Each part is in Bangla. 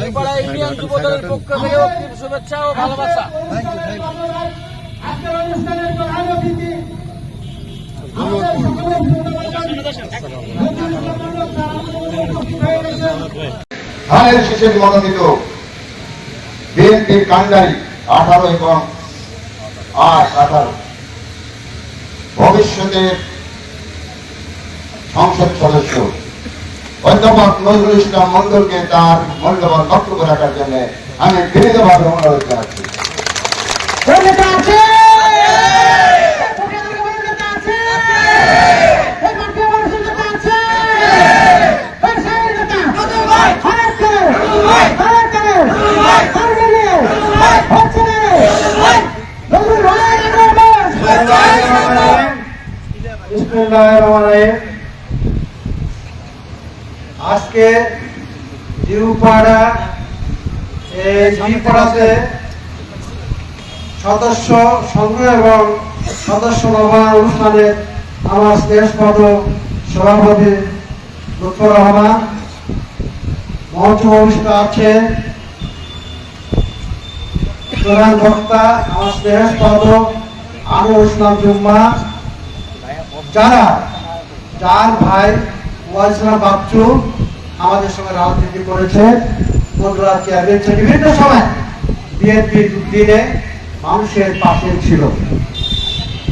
ত্রিপাড়া ইউনিয়ন যুবদলের পক্ষ থেকে অগ্রিম শুভেচ্ছা ও ভালোবাসা। আজকের অনুষ্ঠানের প্রধান অতিথি ধানের শেষে মনোনীত বিএনপির কান্ডারি আঠারো এবং আট আঠারো। ভবিষ্যতের সংসদ সদস্য অধ্যাপক নজরুল ইসলাম মন্ডলকে তার মূল্যবান বক্তব্য রাখার জন্য আমি বিনীতভাবে অনুরোধ জানাচ্ছি নেতা আছে নেতা আছে এই মাঠে মানুষের নেতা আছে এই সাহেবের নেতা হারাত করে হারাত করে হার গেলে হচ্ছে না নজরুল ভাই জিন্দাবাদ জিউপাড়াতে সদস্য সংগ্রহ এবং সদস্য নবায়ন অনুষ্ঠানে আমার স্নেহপদ সভাপতি লুৎফর রহমান। মঞ্চ অনুষ্ঠিত আছে প্রধান যারা ভাই বাচ্চু। আমাদের সঙ্গে রাজনীতি করেছে বিভিন্ন সময় বিএনপি দিনে মানুষের পাশে ছিল।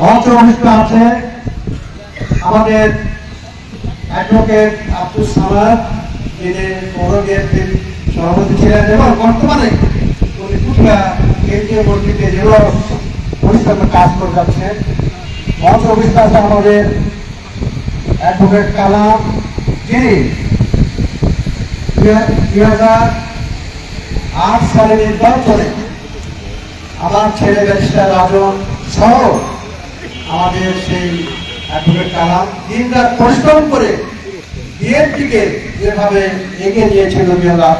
মঞ্চ আছে। আমাদের অ্যাডভোকেট আব্দুল সামাদ পৌর বিএনপির সভাপতি ছিলেন এবং বর্তমানে উনি কেন্দ্রীয় জেলা পরিশ্রমে কাজ করে যাচ্ছেন। মঞ্চ আছে আমাদের অ্যাডভোকেট কালাম, যিনি দুই আমার ছেলে ব্যারিস্টার রাজন সহ আমাদের সেই কালাম দিন রাত পরিশ্রম করে বিএনপিকে যেভাবে এগিয়ে নিয়েছিল দুই হাজার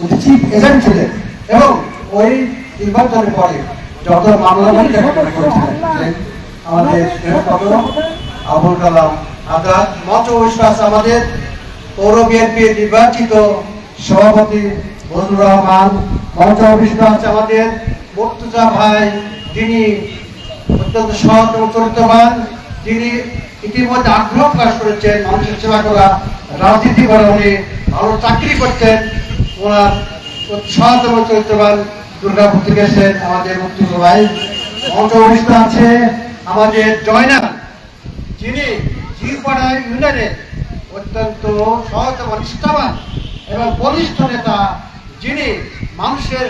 উনি চিফ এজেন্ট ছিলেন এবং ওই নির্বাচনের পরে যত মামলা আমাদের আবুল কালাম, আজাদ মঞ্চ বিশ্বাস আমাদের পৌর বিএনপির নির্বাচিত সভাপতি বজুর রহমান, মঞ্চ অভিষেক আছে আমাদের মুর্তুজা ভাই, যিনি অত্যন্ত সৎ চরিত্রবান, যিনি ইতিমধ্যে আগ্রহ প্রকাশ করেছেন, মানুষের সেবা করা, রাজনীতি করা, উনি ভালো চাকরি করতেন, ওনার সৎ এবং চরিত্রবান দুর্গাপুর থেকে এসেছেন আমাদের মুর্তুজা ভাই। মঞ্চ অভিষেক আছে আমাদের জয়না যিনি জিরপাড়া ইউনিয়নের অত্যন্ত সহজ এবং নিষ্ঠাবান এবং বলিষ্ঠ নেতা, যিনি মানুষের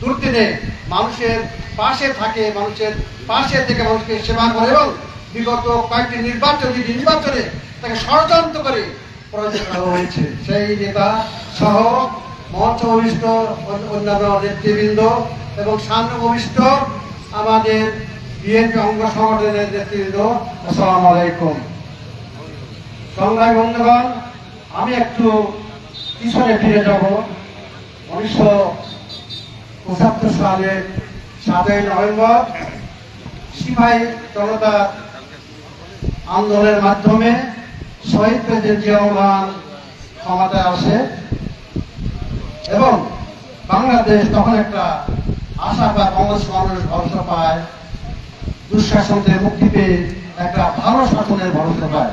দুর্দিনে মানুষের পাশে থাকে, মানুষের পাশে থেকে মানুষকে সেবা করে এবং বিগত কয়েকটি নির্বাচন নির্বাচনে তাকে ষড়যন্ত্র করা হয়েছে। সেই নেতা সহ মঞ্চ ভূমিষ্ঠ অন্যান্য নেতৃবৃন্দ এবং সামনে ভূমিষ্ঠ আমাদের বিএনপি অঙ্গ সংগঠনের নেতৃবৃন্দ, আসসালামু আলাইকুম। সংগ্রামী বন্ধুগণ, আমি একটু পিছনে ফিরে যাব। উনিশশো পঁচাত্তর সালের সাতই নভেম্বর সিপাহী জনতা আন্দোলনের মাধ্যমে শহীদ প্রেসিডেন্ট জিয়া রহমান ক্ষমতায় আসে এবং বাংলাদেশ তখন একটা আশা পায় বাংলাদেশ মানুষ ভরসা পায় দুঃশাসন থেকে মুক্তি পেয়ে একটা ভালো শাসনের ভরসা পায়।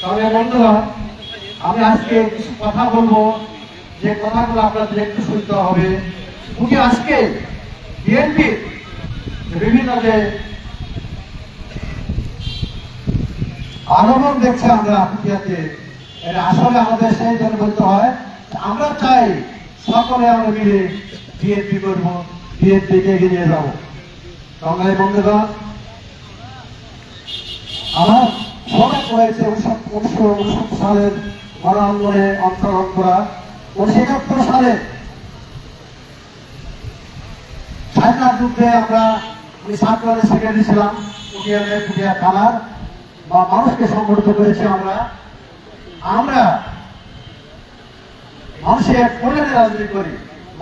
তাহলে বন্ধুরা, আমি আজকে কিছু কথা বলব। যে কথাগুলো আপনাদের একটু শুনতে হবে। আজকে বিভিন্ন যে আগমন দেখছে আমরা পুঠিয়াতে এটা আসলে আমাদের সেই জন্য বলতে হয়, আমরা চাই সকলে আমরা মিলে বিএনপি করব, বিএনপিকে এগিয়ে নিয়ে যাব। বন্ধুগণ আমার হয়েছে উনিশশো উনসত্তর সালের গণ আন্দোলনে অংশগ্রহণ করা। উনিশশো একাত্তর সালে যুদ্ধে আমরা সেক্রেটারি ছিলাম থানার বা মানুষকে সংগঠিত করেছি আমরা। আমরা মানুষের কল্যাণের রাজনীতি করি,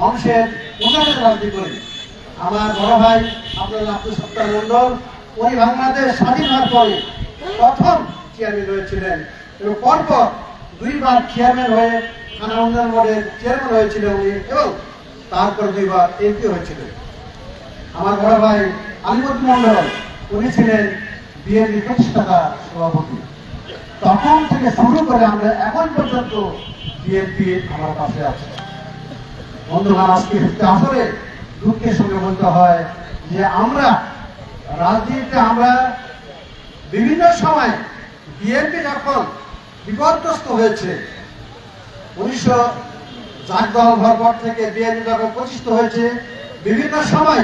মানুষের উন্নয়নের রাজনীতি করি। আমার বড় ভাই আব্দুল আব্দুল সত্তার মন্ডল উনি বাংলাদেশ স্বাধীন হওয়ার পরে প্রথম চেয়ারম্যান হয়েছিলেন এবং পরপর দুইবার চেয়ারম্যান হয়ে থানা উন্নয়ন বোর্ডের চেয়ারম্যান হয়েছিলেন উনি এবং তারপর দুইবার এমপি হয়েছিলেন। আমার বড় ভাই আলিমুদ্দিন মন্ডল উনি ছিলেন বিএনপি প্রতিষ্ঠাতা সভাপতি। তখন থেকে শুরু করে আমরা এখন পর্যন্ত বিএনপি আমার পাশে আছে। বন্ধুগণ আজকে আসলে দুঃখের সঙ্গে বলতে হয় যে আমরা রাজনীতিতে আমরা বিভিন্ন সময় বিএনপি যখন বিপদগ্রস্ত হয়েছে, উনিশশো চার দল ভরপর থেকে বিএনপি যখন প্রতিষ্ঠিত হয়েছে, বিভিন্ন সময়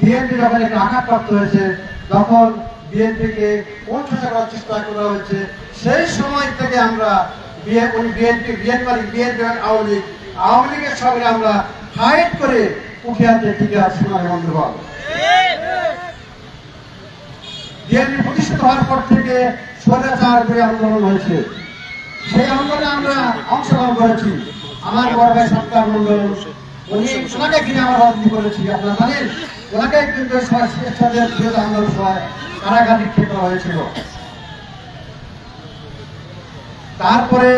বিএনপি যখন একটু আঘাতপ্রাপ্ত হয়েছে, তখন বিএনপিকে উচ্ছ্বাস করার চেষ্টা করা হয়েছে। সেই সময় থেকে আমরা BNP BNP BNP Awami League, Awami লীগের সঙ্গে আমরা ফাইট করে উঠে আনতে টিকে আসছি মানে বন্ধুগণ বিএনপি প্রতিষ্ঠিত হওয়ার পর থেকে স্বৈরাচার করে আন্দোলন হয়েছে। সেই আন্দোলনে আমরা অংশগ্রহণ করেছি। আমার বড় ভাই সরকার মন্ডল উনি ওনাকে কিনে আমরা রাজনীতি করেছি, আপনারা জানেন? ওনাকে কিন্তু স্বেচ্ছাদের আন্দোলন সময় কারাগার নিক্ষেপ করা হয়েছিল। তারপরে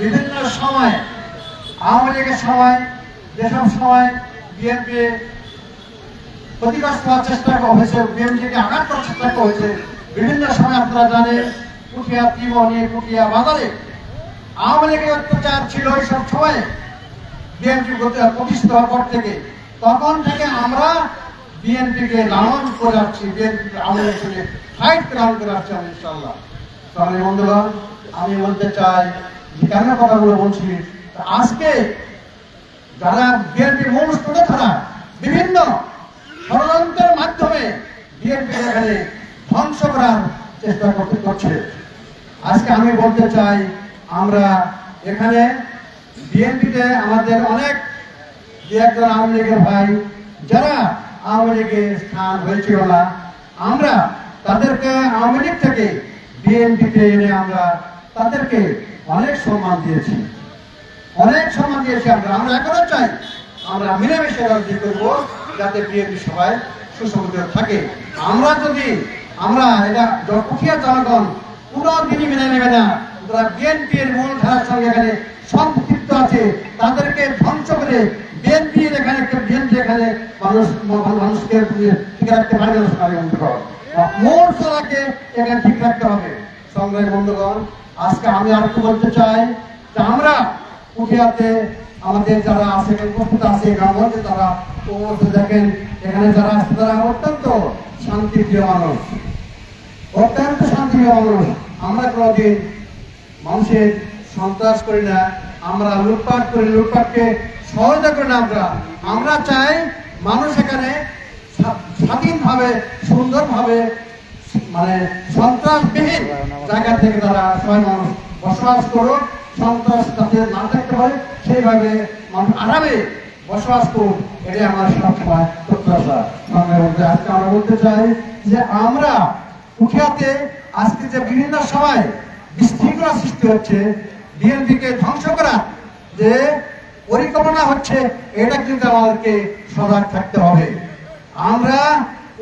বিভিন্ন সময়, আওয়ামী লীগের সময় যেসব সময়, বিএনপি ক্ষতিগ্রস্ত হওয়ার চেষ্টা হয়েছে বিএনপিকে আঘাত করার চেষ্টা হয়েছে বিভিন্ন সময় আপনারা জানেন পুটিয়া ত্রিমণি পুটিয়া বাজারে আওয়ামী লীগের অত্যাচার ছিল এইসব সময়ে। বিএনপি প্রতিষ্ঠিত হওয়ার পর থেকে। তখন থেকে আমরা বিএনপিকে লালন করে আসছি বিএনপি আওয়ামী লীগের ফাইট লালন করে আসছি আমি ইনশাল্লাহ তাহলে আমি বলতে চাই, যে কেন কথাগুলো বলছি? আজকে যারা বিএনপি মূল স্রোতধারা বিভিন্ন ষড়যন্ত্রের মাধ্যমে বিএনপি এখানে ধ্বংস করার চেষ্টা করতে করছে। আজকে আমি বলতে চাই, আমরা এখানে বিএনপিতে আমাদের অনেক যে একজন আওয়ামী লীগের ভাই, যারা আওয়ামী লীগের স্থান হয়েছিল না, আমরা তাদেরকে আওয়ামী লীগ থেকে বিএনপিতে এনে আমরা তাদেরকে অনেক সম্মান দিয়েছি। অনেক সম্মান দিয়েছি আমরা। আমরা এখনও চাই আমরা মিলেমিশে রাজনীতি করব। যাতে বিএনপি সবাই সুসংগঠিত থাকে। আমরা যদি, আমরা এটা পুঠিয়া জনগণ কোনো দিনই মেনে নেবে না। যারা বিএনপির মূল ধারার সঙ্গে এখানে সম্পৃক্ত আছে, তাদেরকে ধ্বংস করে বিএনপি এখানে বিএনপি এখানে মানুষ মানুষকে ঠিক রাখতে পারে মূল সরাকে এখানে ঠিক রাখতে হবে। সংগ্রামী বন্ধুগণ, আজকে আমি আর একটু বলতে চাই যে আমরা পুঠিয়াতে আমাদের যারা আছে, উপস্থিত আছে গ্রামগঞ্জে তারা উপস্থিত দেখেন এখানে যারা আছে তারা অত্যন্ত শান্তিপ্রিয় মানুষ। অত্যন্ত শান্তিপ্রিয় মানুষ। আমরা কোনোদিন মানুষের সন্ত্রাস করি না, আমরা লুটপাট করি, লুটপাটকে সহজে করি না আমরা। আমরা চাই মানুষ এখানে স্বাধীনভাবে, সুন্দরভাবে মানে সন্ত্রাসবিহীন জায়গা থেকে তারা সবাই মানুষ বসবাস করুক। সন্ত্রাস যাতে না থাকতে পারে, সেইভাবে মানুষ আরামে বসবাস করুক, এটাই আমার সবসময় প্রত্যাশা। সঙ্গে বলতে আজকে আমরা বলতে চাই যে আমরা উঠিয়াতে আজকে যে বিভিন্ন সময় বিশৃঙ্খলা সৃষ্টি হচ্ছে, বিএনপিকে ধ্বংস করা যে পরিকল্পনা হচ্ছে, এটা কিন্তু আমাদেরকে সজাগ থাকতে হবে। আমরা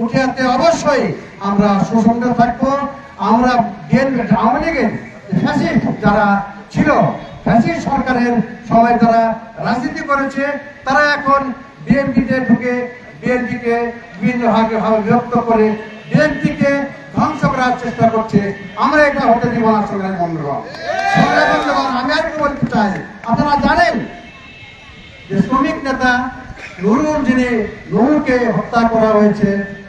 উঠে আসতে অবশ্যই আমরা সুসংগত থাকব। আমরা আওয়ামী লীগের যারা ছিল। ফ্যাসিস্ট সরকারের সবাই যারা রাজনীতি করেছে, তারা এখন বিএনপিতে ঢুকে বিএনপিকে বিভিন্ন ভাগে ভাবে বিভক্ত করে বিএনপিকে ধ্বংস করার চেষ্টা করছে। আমরা এটা হতে দিব না, সংগ্রামী বন্ধুগণ। আমি আর একটু বলতে চাই, আপনারা জানেন যে শ্রমিক নেতা নুরুল, যিনি নুরুলকে হত্যা করা হয়েছে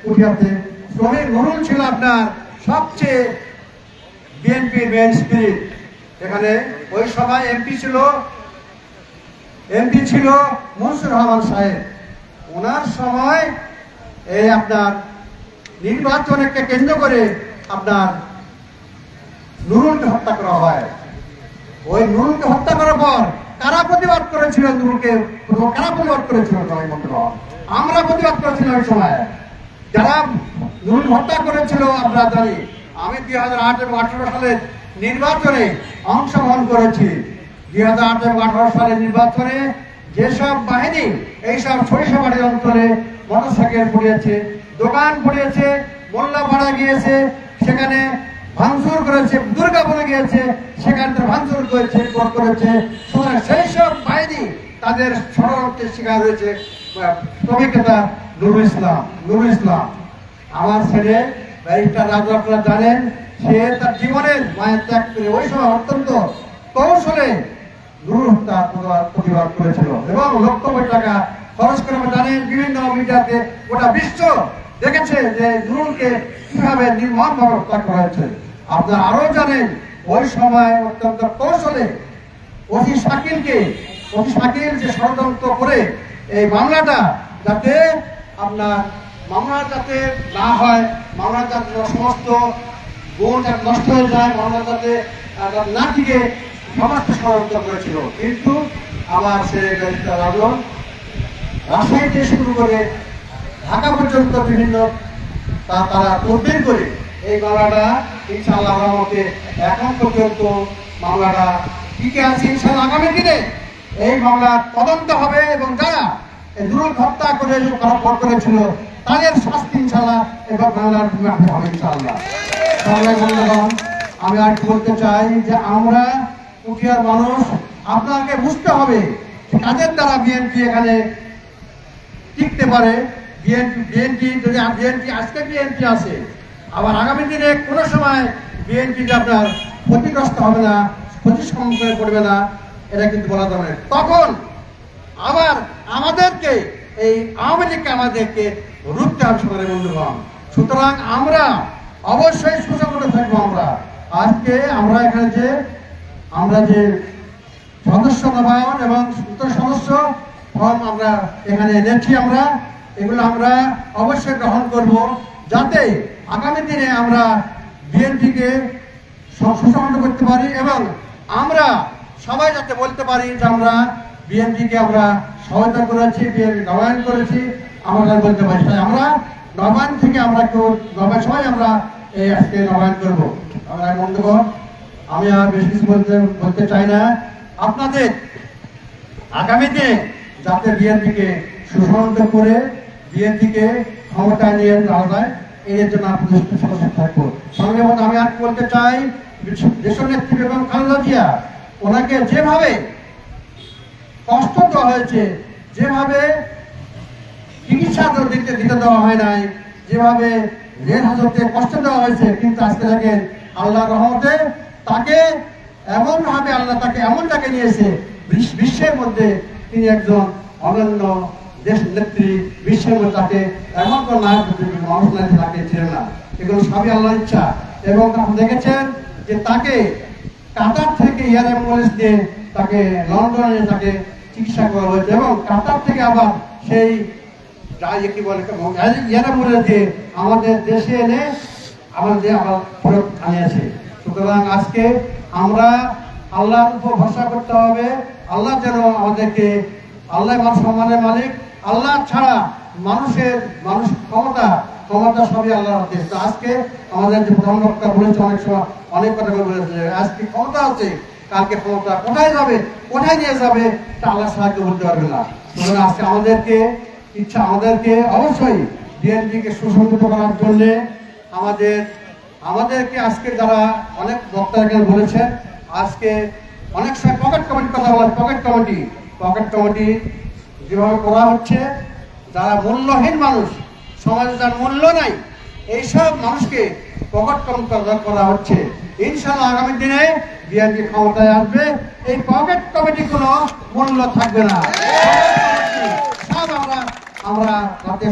উঠিয়াতে শ্রমিক নুরুল ছিল আপনার সবচেয়ে বিএনপি মেন স্পিরিট এখানে ওই সময় এমপি ছিল এমপি ছিল মনসুর রহমান সাহেব। ওনার সময় এই আপনার নির্বাচনকে কেন্দ্র করে আপনার নুরুলকে হত্যা করা হয়। ওই নুরুলকে হত্যা করার পর কারা প্রতিবাদ করেছিল নুরুলকে, কারা প্রতিবাদ করেছিল আমরা প্রতিবাদ করেছিলাম ওই সময়। যারা নুরুল হত্যা করেছিল আমরা জানি আমি দুই হাজার আট এবং আঠারো সালের নির্বাচনে অংশগ্রহণ করেছি। দুই হাজার আট এবং আঠারো সালের নির্বাচনে যেসব বাহিনী, এইসব সরিষাবাড়ি অঞ্চলে মোটরসাইকেল পুড়িয়েছে, দোকান পুড়িয়েছে, মোল্লা ভাড়া গিয়েছে, সেখানে ভাঙচুর করেছে, দুর্গা বলে গিয়েছে, সেখান থেকে ভাঙচুর করেছে করেছে। সেই সব বাহিনী তাদের ষড়যন্ত্রের শিকার হয়েছে শ্রমিকেতা নুরুল ইসলাম নুরুল ইসলাম। আমার ছেলে ব্যারিস্টার রাজু আপনারা জানেন, সে তার জীবনের মায়ের ত্যাগ করে ওই সময় অত্যন্ত কৌশলে নুরুল হত্যা প্রতিবাদ- করেছিল এবং লক্ষ কোটি টাকা খরচ করে জানেন, বিভিন্ন মিডিয়াতে গোটা বিশ্ব দেখেছে যে নুরুলকে কীভাবে নির্মমভাবে হত্যা করা হয়েছে। আপনারা আরও জানেন, ওই সময় অত্যন্ত কৌশলে অতি শাকিলকে, অতি শাকিল যে ষড়যন্ত্র করে এই মামলাটা, যাতে আপনার মামলা যাতে না হয় মামলা যাতে সমস্ত গুণ যাতে নষ্ট হয়ে যায় মামলা যাতে না টিকে সমস্ত ষড়যন্ত্র করেছিল। কিন্তু আমার সে রাজন রাজশাহী থেকে শুরু করে ঢাকা পর্যন্ত বিভিন্ন তা- তারা তদবির করে এই মামলাটা, ইনশাআল্লাহ রহমতে এখন পর্যন্ত মামলাটা টিকে আছে। ইনশাআল্লাহ আগামী দিনে এই মামলা তদন্ত হবে এবং যারা এই হত্যা করে করা করেছিল। তাদের শাস্তি ইনশাআল্লাহ এবার বাংলার মাঠে হবে বন্ধুগণ, আমি আর বলতে চাই যে আমরা উঠিয়ার মানুষ, আপনাকে বুঝতে হবে কাদের দ্বারা বিএনপি এখানে টিকতে পারে। বিএনপি বিএনপি যদি বিএনপি আজকে বিএনপি আছে, আবার আগামী দিনে কোনো সময় বিএনপি আপনার ক্ষতিগ্রস্ত হবে না ক্ষতির সম্মুখীন পড়বে না, এটা কিন্তু বলা যাবে তখন আবার আমাদেরকে, এই আওয়ামী লীগকে আমাদেরকে রুখতে হবে সকালে বন্ধুগণ। সুতরাং আমরা অবশ্যই সুসংগত থাকব আমরা। আজকে আমরা এখানে যে, আমরা যে সদস্য নবায়ন এবং সদস্য ফর্ম আমরা এখানে এনেছি আমরা, এগুলো আমরা অবশ্যই গ্রহণ করব যাতে আগামী দিনে আমরা বিএনপিকে সুসংহত করতে পারি এবং আমরা সবাই যাতে বলতে পারি যে আমরা বিএনপিকে আমরা সহায়তা করেছি, বিএনপি নবায়ন করেছি। আমরা বলতে পারি আমরা নবায়ন থেকে আমরা কেউ নবায়ন সবাই আমরা এই আজকে নবায়ন করব। আমরা বন্ধুগণ, আমি আর বেশি কিছু বলতে বলতে চাই না। আপনাদের আগামীতে যাতে বিএনপিকে সুসংহত করে বিএনপিকে ক্ষমতায় নিয়ে যায়, এর জন্য আপনাদের থাকব। সঙ্গে আমি আর বলতে চাই দেশ নেত্রী বেগম খালেদা জিয়া, ওনাকে যেভাবে কষ্ট দেওয়া হয়েছে, যেভাবে চিকিৎসা দিতে দিতে দেওয়া হয় নাই, যেভাবে রেল হাজতে কষ্ট দেওয়া হয়েছে, কিন্তু আজকে দেখেন আল্লাহ রহমতে তাকে এমন ভাবে আল্লাহ তাকে এমন তাকে নিয়েছে বিশ্ব- বিশ্বের মধ্যে তিনি একজন অনন্য দেশ নেত্রী, বিশ্বের মধ্যে তাকে এমন কোন নায়ক মানুষ তাকে ছিলেন না। এগুলো সবই আল্লাহর ইচ্ছা। এবং আপনি দেখেছেন যে তাকে কাতার থেকে এয়ার অ্যাম্বুলেন্স দিয়ে তাকে লন্ডনে তাকে চিকিৎসা করা হয়েছে এবং কাতার থেকে আবার সেই কি বলে ইয়ারা বলে যে আমাদের দেশে এনে আমাদের আবার ফেরত আনিয়েছে সুতরাং আজকে আমরা আল্লাহর উপর ভরসা করতে হবে। আল্লাহ যেন আমাদেরকে আল্লাহ মানুষ সম্মানের মালিক। আল্লাহ ছাড়া মানুষের মানুষ ক্ষমতা ক্ষমতা সবই আল্লাহর হাতে। তো আজকে আমাদের যে প্রধান বক্তা বলেছে, অনেক সময় অনেক কথা বলেছে, আজকে ক্ষমতা আছে। কালকে ক্ষমতা কোথায় যাবে, কোথায় নিয়ে যাবে, তা আল্লাহ সাহায্য করতে পারবে না। আজকে আমাদেরকে, ইচ্ছা আমাদেরকে অবশ্যই বিএনপিকে সুসংগত করার জন্য আমাদের, আমাদেরকে আজকে যারা অনেক বক্তা এখানে বলেছেন, আজকে অনেক সময় পকেট কমিটির কথা বলা পকেট কমিটি পকেট কমিটি যেভাবে করা হচ্ছে, যারা মূল্যহীন মানুষ, সমাজে যার মূল্য নাই, এইসব মানুষকে পকেট কমিটি করা হচ্ছে। ইনশাল্লাহ আগামী দিনে বিএনপি ক্ষমতায় আসবে। এই পকেট কমিটি কোনো মূল্য থাকবে না। আমরা আমরা যাতে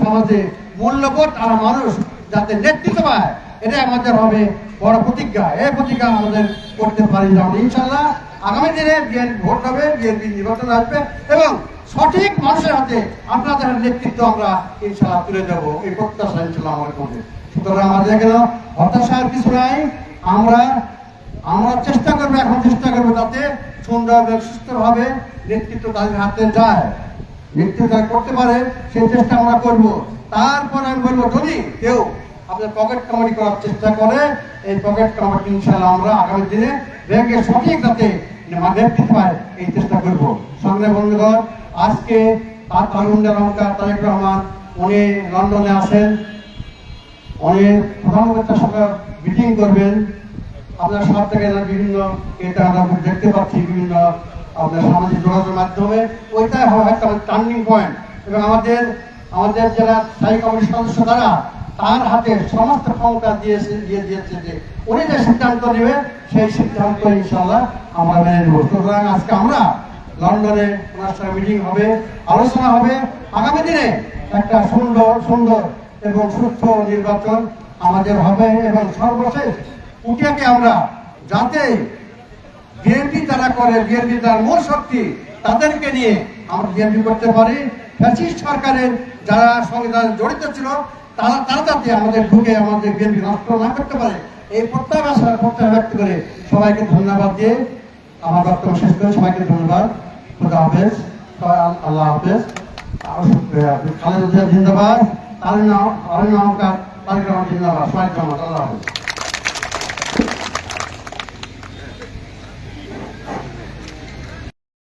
সমাজে মূল্যবোধ আর মানুষ যাতে নেতৃত্ব পায়, এটাই আমাদের হবে বড় প্রতিজ্ঞা। এই প্রতিজ্ঞা আমাদের করতে পারি যেমন ইনশাল্লাহ আগামী দিনে বিএনপি ভোট হবে বিএনপি নির্বাচন আসবে এবং সঠিক মানুষের হাতে আপনাদের নেতৃত্ব আমরা ইনশাআল্লাহ তুলে দেবো। এই প্রত্যাশা ইনশাআল্লাহ আমার মধ্যে। সুতরাং আমাদের এখানে হতাশার কিছু নাই। আমরা আমরা চেষ্টা করব, এখন চেষ্টা করব যাতে সুন্দর এবং সুস্থভাবে নেতৃত্ব তাদের হাতে যায়। নেতৃত্ব করতে পারে, সেই চেষ্টা আমরা করব। তারপরে আমি বলব, যদি কেউ আপনার পকেট কামারি করার চেষ্টা করে, এই পকেট কামারি ইনশাআল্লাহ আমরা আগামী দিনে ব্যাংকে সঠিক যাতে নেতৃত্ব পায়, এই চেষ্টা করব। সঙ্গে বন্ধুগণ, আজকে তার তালুন্দার রহমান, তারেক রহমান, উনি লন্ডনে আসেন। উনি প্রধানমন্ত্রীর সাথে মিটিং করবেন। আপনার সব থেকে বিভিন্ন এটা আমরা দেখতে পাচ্ছি, বিভিন্ন আপনার সামাজিক যোগাযোগের মাধ্যমে। ওইটাই হবে একটা টার্নিং পয়েন্ট এবং আমাদের আমাদের যারা স্থায়ী কমিটির সদস্য তারা, তার হাতে সমস্ত ক্ষমতা দিয়েছে, দিয়ে দিয়েছে যে উনি যে সিদ্ধান্ত নেবে, সেই সিদ্ধান্ত ইনশাল্লাহ আমরা মেনে নেব। সুতরাং আজকে আমরা লন্ডনে ওনার সঙ্গে মিটিং হবে, আলোচনা হবে। আগামী দিনে একটা সুন্দর সুন্দর এবং সুস্থ নির্বাচন আমাদের হবে এবং সর্বশেষ উঠিয়াকে আমরা যাতে বিএনপি যারা করে, বিএনপি যার মূল শক্তি, তাদেরকে নিয়ে আমরা বিএনপি করতে পারি। ফ্যাসিস্ট সরকারের যারা সঙ্গে জড়িত ছিল, তারা তারা যাতে আমাদের ঢুকে, আমাদের বিএনপি নষ্ট না করতে পারে, এই প্রত্যাশা প্রত্যাশা ব্যক্ত করে সবাইকে ধন্যবাদ দিয়ে আমার বক্তব্য শেষ করে সবাইকে ধন্যবাদ। খুদা হাফেজ আল্লাহ হাফেজ। খালেদা জিন্দাবাদ। তার নাম তার নাম তার জিন্দাবাদ সবাই আল্লাহ হাফেজ